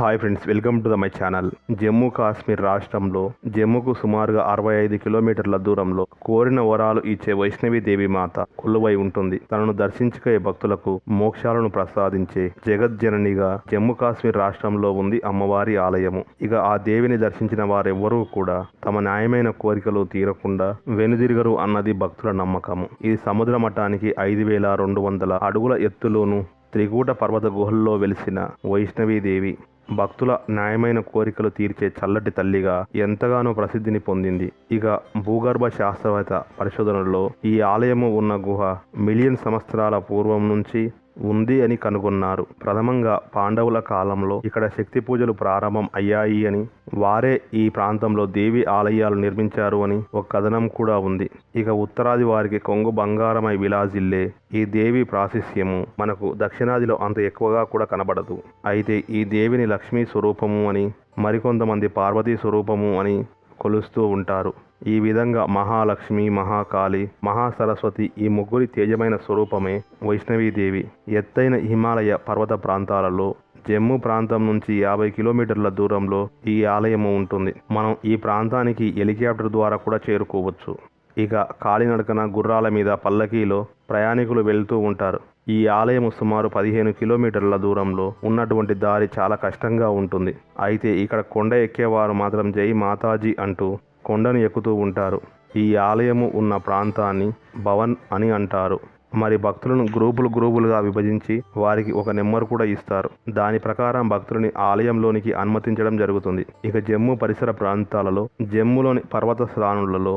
Hi friends welcome to the my channel Jammu Kashmir రాష్ట్రంలో జమ్మూకు సుమారుగా అరవై ఐదు కిలోమీటర్ల దూరంలో కోరిన వరాలు ఇచ్చే వైష్ణవి దేవి మాత కొలువై ఉంటుంది తనను దర్శించుకే భక్తులకు మోక్షాలను ప్రసాదించే జగజ్జననిగా జమ్మూ కాశ్మీర్ రాష్ట్రంలో ఉంది అమ్మవారి ఆలయము ఇక ఆ దేవిని దర్శించిన వారెవ్వరూ కూడా తమ న్యాయమైన కోరికలు తీరకుండా వెనుదిరగరు అన్నది భక్తుల నమ్మకము. ఇది సముద్ర మఠానికి ఐదు వేల రెండు వందల అడుగుల ఎత్తులోను త్రికూట పర్వత గుహల్లో వెలిసిన వైష్ణవీదేవి భక్తుల న్యాయమైన కోరికలు తీర్చే చల్లటి తల్లిగా ఎంతగానో ప్రసిద్ధిని పొందింది. ఇక భూగర్భ శాస్త్రవేత్త పరిశోధనల్లో ఈ ఆలయము ఉన్న గుహ మిలియన్ సంవత్సరాల పూర్వం నుంచి ఉంది అని కనుగొన్నారు. ప్రథమంగా పాండవుల కాలంలో ఇక్కడ శక్తి పూజలు ప్రారంభం అయ్యాయి అని వారే ఈ ప్రాంతంలో దేవి ఆలయాలు నిర్మించారు అని ఒక కథనం కూడా ఉంది. ఇక ఉత్తరాది వారికి కొంగు బంగారమై విలాజిల్లే ఈ దేవి ప్రాశస్యము మనకు దక్షిణాదిలో అంత ఎక్కువగా కూడా కనబడదు. అయితే ఈ దేవిని లక్ష్మీ స్వరూపము అని మరికొంతమంది పార్వతీ స్వరూపము అని కొలుస్తూ ఉంటారు. ఈ విధంగా మహాలక్ష్మి మహాకాళి మహాసరస్వతి ఈ ముగ్గురి తేజమైన స్వరూపమే వైష్ణవీదేవి. ఎత్తైన హిమాలయ పర్వత ప్రాంతాలలో జమ్మూ ప్రాంతం నుంచి యాభై కిలోమీటర్ల దూరంలో ఈ ఆలయము ఉంటుంది. మనం ఈ ప్రాంతానికి హెలికాప్టర్ ద్వారా కూడా చేరుకోవచ్చు. ఇక కాలినడకన గుర్రాల మీద పల్లకీలో ప్రయాణికులు వెళ్తూ ఉంటారు. ఈ ఆలయం సుమారు పదిహేను కిలోమీటర్ల దూరంలో ఉన్నటువంటి దారి చాలా కష్టంగా ఉంటుంది. అయితే ఇక్కడ కొండ ఎక్కేవారు మాత్రం జై మాతాజీ అంటూ కొండను ఎక్కుతూ ఉంటారు. ఈ ఆలయము ఉన్న ప్రాంతాన్ని భవన్ అని అంటారు. మరి భక్తులను గ్రూపులు గ్రూపులుగా విభజించి వారికి ఒక నెంబర్ కూడా ఇస్తారు. దాని ప్రకారం భక్తులని ఆలయంలోనికి అనుమతించడం జరుగుతుంది. ఇక జమ్మూ పరిసర ప్రాంతాలలో జమ్మూలోని పర్వత స్థానులలో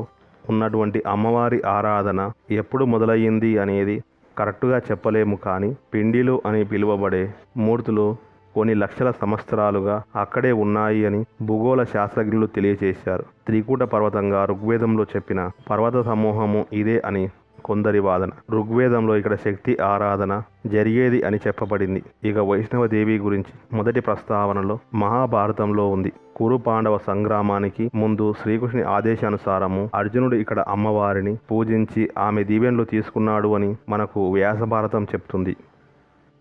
ఉన్నటువంటి అమ్మవారి ఆరాధన ఎప్పుడు మొదలయ్యింది అనేది కరెక్టుగా చెప్పలేము కానీ పిండిలు అని పిలువబడే మూర్తులు కొన్ని లక్షల సంవత్సరాలుగా అక్కడే ఉన్నాయి అని భూగోళ శాస్త్రజ్ఞులు తెలియజేశారు త్రికూట పర్వతంగా ఋగ్వేదంలో చెప్పిన పర్వత సమూహము ఇదే అని కొందరి వాదన ఋగ్వేదంలో ఇక్కడ శక్తి ఆరాధన జరిగేది అని చెప్పబడింది. ఇక వైష్ణవదేవి గురించి మొదటి ప్రస్తావనలో మహాభారతంలో ఉంది. కురు పాండవ సంగ్రామానికి ముందు శ్రీకృష్ణుని ఆదేశానుసారము అర్జునుడు ఇక్కడ అమ్మవారిని పూజించి ఆమె దీవెనలు తీసుకున్నాడు అని మనకు వ్యాస భారతం చెప్తుంది.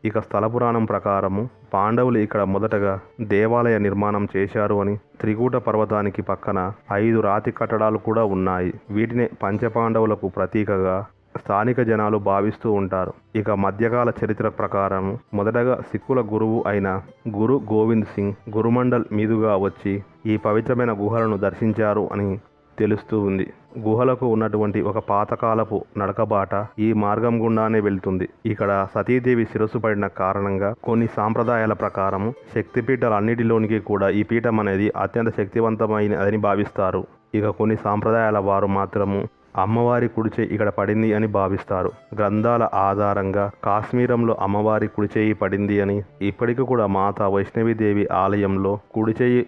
ఇక స్థల పురాణం ప్రకారము పాండవులు ఇక్కడ మొదటగా దేవాలయ నిర్మాణం చేశారు అని త్రికూట పర్వతానికి పక్కన ఐదు రాతి కట్టడాలు కూడా ఉన్నాయి. వీటిని పంచపాండవులకు ప్రతీకగా స్థానిక జనాలు భావిస్తూ ఉంటారు. ఇక మధ్యకాల చరిత్ర ప్రకారం మొదటగా సిక్కుల గురువు అయిన గురు గోవింద్ సింగ్ గురుమండల్ మీదుగా వచ్చి ఈ పవిత్రమైన గుహలను దర్శించారు అని తెలుస్తూ ఉంది. గుహలకు ఉన్నటువంటి ఒక పాతకాలపు నడకబాట ఈ మార్గం గుండానే వెళ్తుంది. ఇక్కడ సతీదేవి శిరస్సు పడిన కారణంగా కొన్ని సాంప్రదాయాల ప్రకారం శక్తిపీఠాలన్నిటిలోనికి కూడా ఈ పీఠం అనేది అత్యంత శక్తివంతమైనదని భావిస్తారు. ఇక కొన్ని సాంప్రదాయాల వారు మాత్రము అమ్మవారి కుడిచే ఇక్కడ పడింది అని భావిస్తారు. గ్రంథాల ఆధారంగా కాశ్మీరంలో అమ్మవారి కుడిచేయి పడింది అని ఇప్పటికీ కూడా మాతా వైష్ణవీదేవి ఆలయంలో కుడిచేయి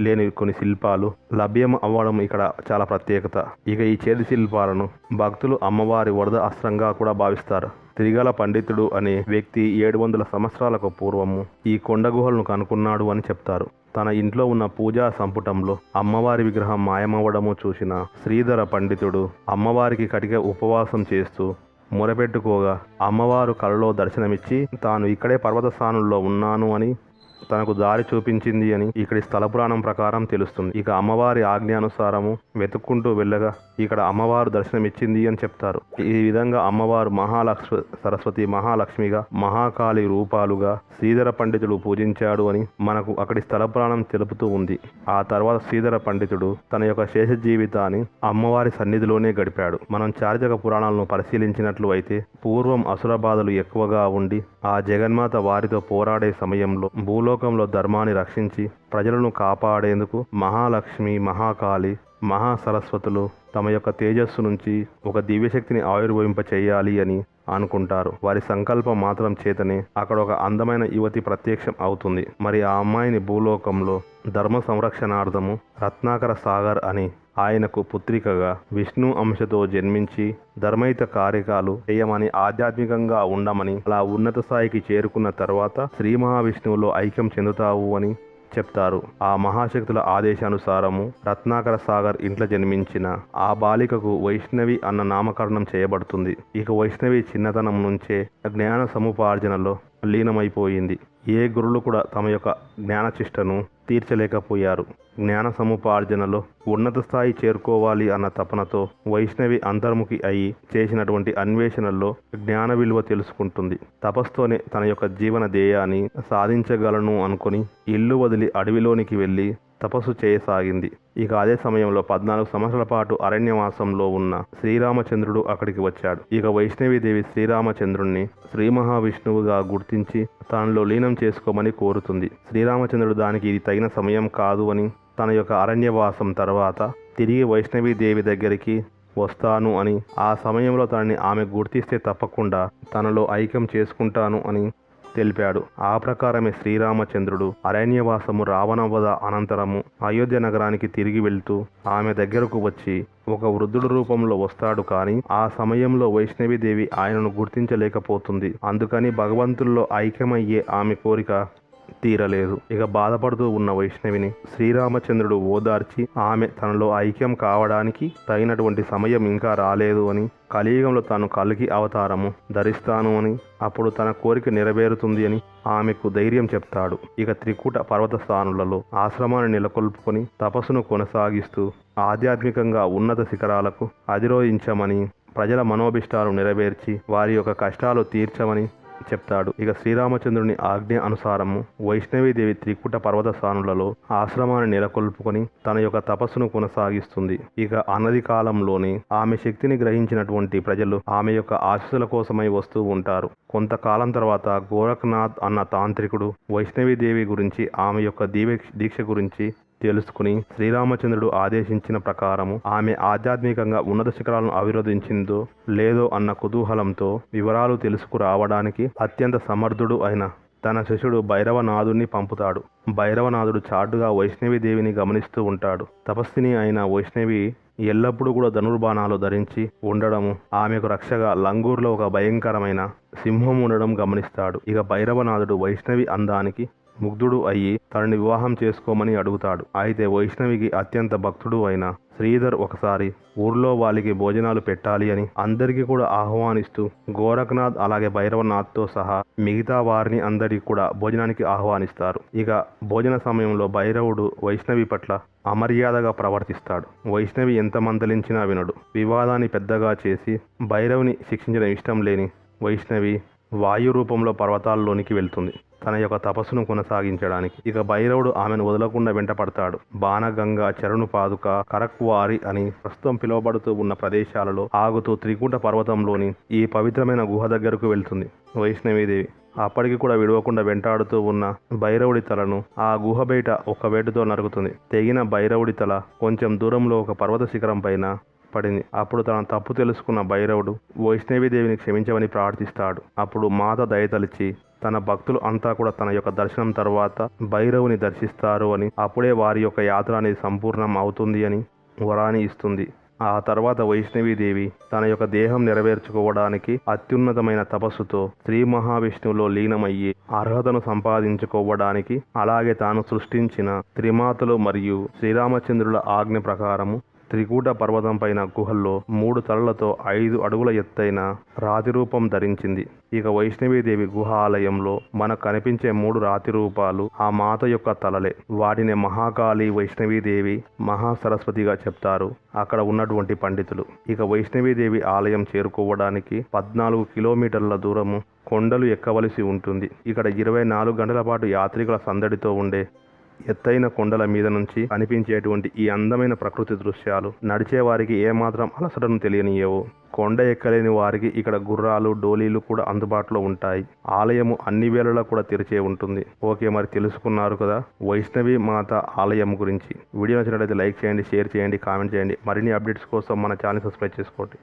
లేని కొన్ని శిల్పాలు లభ్యం అవ్వడం ఇక్కడ చాలా ప్రత్యేకత. ఇక ఈ చేతి శిల్పాలను భక్తులు అమ్మవారి వరద అస్త్రంగా కూడా భావిస్తారు. తిరిగల పండితుడు అనే వ్యక్తి ఏడు వందల సంవత్సరాలకు పూర్వము ఈ కొండ గుహలను కనుక్కున్నాడు అని చెప్తారు. తన ఇంట్లో ఉన్న పూజా సంపుటంలో అమ్మవారి విగ్రహం మాయమవ్వడము చూసిన శ్రీధర పండితుడు అమ్మవారికి కటిక ఉపవాసం చేస్తూ మొరపెట్టుకోగా అమ్మవారు కలలో దర్శనమిచ్చి తాను ఇక్కడే పర్వత స్థానంలో ఉన్నాను అని తనకు దారి చూపించింది అని ఇక్కడి స్థల పురాణం ప్రకారం తెలుస్తుంది. ఇక అమ్మవారి ఆజ్ఞానుసారము వెతుక్కుంటూ వెళ్ళగా ఇక్కడ అమ్మవారు దర్శనమిచ్చింది అని చెప్తారు. ఈ విధంగా అమ్మవారు మహాలక్ష్మి సరస్వతి మహాలక్ష్మిగా మహాకాళి రూపాలుగా శ్రీధర పండితుడు పూజించాడు అని మనకు అక్కడి స్థల పురాణం తెలుపుతూ ఉంది. ఆ తర్వాత శ్రీధర పండితుడు తన యొక్క శేష జీవితాన్ని అమ్మవారి సన్నిధిలోనే గడిపాడు. మనం చారిత్రక పురాణాలను పరిశీలించినట్లు అయితే పూర్వం అసుర బాధలు ఎక్కువగా ఉండి ఆ జగన్మాత వారితో పోరాడే సమయంలో భూలోకంలో ధర్మాన్ని రక్షించి ప్రజలను కాపాడేందుకు మహాలక్ష్మి మహాకాళి మహాసరస్వతులు తమ యొక్క తేజస్సు నుంచి ఒక దివ్యశక్తిని ఆవిర్భవింప చేయాలి అని అనుకుంటారు. వారి సంకల్పం మాత్రం చేతనే అక్కడ ఒక అందమైన యువతి ప్రత్యక్షం అవుతుంది. మరి ఆ అమ్మాయిని భూలోకంలో ధర్మ సంరక్షణార్థము రత్నాకర సాగర్ అని ఆయనకు పుత్రికగా విష్ణు అంశతో జన్మించి ధర్మైత కార్యకాలు చేయమని ఆధ్యాత్మికంగా ఉండమని అలా ఉన్నత స్థాయికి చేరుకున్న తర్వాత శ్రీ మహావిష్ణువులో ఐక్యం చెందుతావు అని చెప్తారు. ఆ మహాశక్తుల ఆదేశానుసారము రత్నాకర సాగర్ ఇంట్లో జన్మించిన ఆ బాలికకు వైష్ణవి అన్న నామకరణం చేయబడుతుంది. ఇక వైష్ణవి చిన్నతనం నుంచే జ్ఞాన సముపార్జనలో లీనమైపోయింది. ఏ గురులు కూడా తమ యొక్క జ్ఞానచిష్టను తీర్చలేకపోయారు. జ్ఞాన సముపార్జనలో ఉన్నత స్థాయి చేరుకోవాలి అన్న తపనతో వైష్ణవి అంతర్ముఖి అయి చేసినటువంటి అన్వేషణల్లో జ్ఞాన విలువ తెలుసుకుంటుంది. తపస్సుతోనే తన యొక్క జీవన ధ్యేయాన్ని సాధించగలను అనుకుని ఇల్లు వదిలి అడవిలోనికి వెళ్ళి తపస్సు చేయసాగింది. ఇక అదే సమయంలో పద్నాలుగు సంవత్సరాల పాటు అరణ్యవాసంలో ఉన్న శ్రీరామచంద్రుడు అక్కడికి వచ్చాడు. ఇక వైష్ణవీదేవి శ్రీరామచంద్రుణ్ణి శ్రీ మహావిష్ణువుగా గుర్తించి తనలో లీనం చేసుకోమని కోరుతుంది. శ్రీరామచంద్రుడు దానికి ఇది తగిన సమయం కాదు అని తన యొక్క అరణ్యవాసం తర్వాత తిరిగి వైష్ణవీదేవి దగ్గరికి వస్తాను అని ఆ సమయంలో తనని ఆమె గుర్తిస్తే తప్పకుండా తనలో ఐక్యం చేసుకుంటాను అని తెలిపాడు. ఆ ప్రకారమే శ్రీరామచంద్రుడు అరణ్యవాసము రావణవధ అనంతరము అయోధ్య నగరానికి తిరిగి వెళ్తూ ఆమె దగ్గరకు వచ్చి ఒక వృద్ధుడు రూపంలో వస్తాడు కానీ ఆ సమయంలో వైష్ణవీదేవి ఆయనను గుర్తించలేకపోతుంది. అందుకని భగవంతుల్లో ఐక్యమయ్యే ఆమె కోరిక తీరలేదు. ఇక బాధపడుతూ ఉన్న వైష్ణవిని శ్రీరామచంద్రుడు ఓదార్చి ఆమె తనలో ఐక్యం కావడానికి తగినటువంటి సమయం ఇంకా రాలేదు అని కలియుగంలో తాను కలిగి అవతారము ధరిస్తాను అని అప్పుడు తన కోరిక నెరవేరుతుంది అని ఆమెకు ధైర్యం చెప్తాడు. ఇక త్రికూట పర్వత స్థానులలో ఆశ్రమాన్ని నెలకొల్పుకొని తపస్సును కొనసాగిస్తూ ఆధ్యాత్మికంగా ఉన్నత శిఖరాలకు అధిరోహించమని ప్రజల మనోభిష్టాలు నెరవేర్చి వారి యొక్క కష్టాలు తీర్చమని చెప్తాడు. ఇక శ్రీరామచంద్రుని ఆజ్ఞ అనుసారము వైష్ణవీదేవి త్రికుట పర్వత స్థానులలో ఆశ్రమాన్ని నెలకొల్పుకొని తన యొక్క తపస్సును కొనసాగిస్తుంది. ఇక అనది కాలంలోనే ఆమె శక్తిని గ్రహించినటువంటి ప్రజలు ఆమె యొక్క ఆశీస్సుల కోసమై వస్తూ ఉంటారు. కొంతకాలం తర్వాత గోరఖనాథ్ అన్న తాంత్రికుడు వైష్ణవీదేవి గురించి ఆమె యొక్క దీవ దీక్ష గురించి తెలుసుకుని శ్రీరామచంద్రుడు ఆదేశించిన ప్రకారము ఆమె ఆధ్యాత్మికంగా ఉన్నత శిఖరాలను అవిరోధించిందో లేదో అన్న కుతూహలంతో వివరాలు తెలుసుకురావడానికి అత్యంత సమర్థుడు అయిన తన శిష్యుడు భైరవనాథుడిని పంపుతాడు. భైరవనాథుడు చాటుగా వైష్ణవీదేవిని గమనిస్తూ ఉంటాడు. తపస్విని అయిన వైష్ణవి ఎల్లప్పుడూ కూడా ధనుర్బాణాలు ధరించి ఉండడము ఆమెకు రక్షగా లంగూరులో ఒక భయంకరమైన సింహం ఉండడం గమనిస్తాడు. ఇక భైరవనాథుడు వైష్ణవి అందానికి ముగ్ధుడు అయ్యి తనని వివాహం చేసుకోమని అడుగుతాడు. అయితే వైష్ణవికి అత్యంత భక్తుడు అయిన శ్రీధర్ ఒకసారి ఊర్లో వాళ్ళకి భోజనాలు పెట్టాలి అని అందరికీ కూడా ఆహ్వానిస్తూ గోరఖనాథ్ అలాగే భైరవనాథ్తో సహా మిగతా వారిని అందరికీ కూడా భోజనానికి ఆహ్వానిస్తారు. ఇక భోజన సమయంలో భైరవుడు వైష్ణవి పట్ల అమర్యాదగా ప్రవర్తిస్తాడు. వైష్ణవి ఎంత మందలించినా వినడు. వివాదాన్ని పెద్దగా చేసి భైరవుని శిక్షించడం ఇష్టం లేని వైష్ణవి వాయు రూపంలో పర్వతాల్లోనికి వెళ్తుంది. తన యొక్క తపస్సును కొనసాగించడానికి. ఇక భైరవుడు ఆమెను వదలకుండా వెంటపడతాడు. బాణగంగా చరణు పాదుక కరక్వారి అని ప్రస్తుతం పిలువబడుతూ ఉన్న ప్రదేశాలలో ఆగుతూ త్రికూట పర్వతంలోని ఈ పవిత్రమైన గుహ దగ్గరకు వెళ్తుంది వైష్ణవీదేవి. అప్పటికి కూడా విడవకుండా వెంటాడుతూ ఉన్న భైరవుడి తలను ఆ గుహ బయట ఒక వేటుతో నరుకుతుంది. తెగిన భైరవుడి తల కొంచెం దూరంలో ఒక పర్వత శిఖరం పైన పడింది. అప్పుడు తన తప్పు తెలుసుకున్న భైరవుడు వైష్ణవీదేవిని క్షమించమని ప్రార్థిస్తాడు. అప్పుడు మాత దయతలిచి తన భక్తులు అంతా కూడా తన యొక్క దర్శనం తర్వాత భైరవుని దర్శిస్తారు అని అప్పుడే వారి యొక్క యాత్ర అనేది సంపూర్ణం అవుతుంది అని వరాన్ని ఇస్తుంది. ఆ తర్వాత వైష్ణవీదేవి తన యొక్క దేహం నెరవేర్చుకోవడానికి అత్యున్నతమైన తపస్సుతో శ్రీ మహావిష్ణువులో లీనమయ్యి అర్హతను సంపాదించుకోవడానికి అలాగే తాను సృష్టించిన త్రిమాతలు మరియు శ్రీరామచంద్రుల ఆజ్ఞ ప్రకారము త్రికూట పర్వతం పైన గుహల్లో మూడు తలలతో ఐదు అడుగుల ఎత్తైన రాతి రూపం ధరించింది. ఇక వైష్ణవీదేవి గుహ ఆలయంలో మనకు కనిపించే మూడు రాతి రూపాలు ఆ మాత యొక్క తలలే. వాటిని మహాకాళి వైష్ణవీదేవి మహాసరస్వతిగా చెప్తారు. అక్కడ ఉన్నటువంటి పండితులు. ఇక వైష్ణవీదేవి ఆలయం చేరుకోవడానికి పద్నాలుగు కిలోమీటర్ల దూరము కొండలు ఎక్కవలసి ఉంటుంది. ఇక్కడ ఇరవై నాలుగు గంటల పాటు యాత్రికుల సందడితో ఉండే ఎత్తైన కొండల మీద నుంచి కనిపించేటువంటి ఈ అందమైన ప్రకృతి దృశ్యాలు నడిచే వారికి ఏమాత్రం అలసటను తెలియనియవు కొండ ఎక్కలేని వారికి ఇక్కడ గుర్రాలు డోలీలు కూడా అందుబాటులో ఉంటాయి. ఆలయము అన్ని వేళలా కూడా తెరిచే ఉంటుంది. ఓకే మరి తెలుసుకున్నారు కదా? వైష్ణవి మాత ఆలయం గురించి. వీడియో నచ్చినట్లయితే లైక్ చేయండి షేర్ చేయండి కామెంట్ చేయండి. మరిన్ని అప్డేట్స్ కోసం మన ఛానల్ సబ్స్క్రైబ్ చేసుకోండి.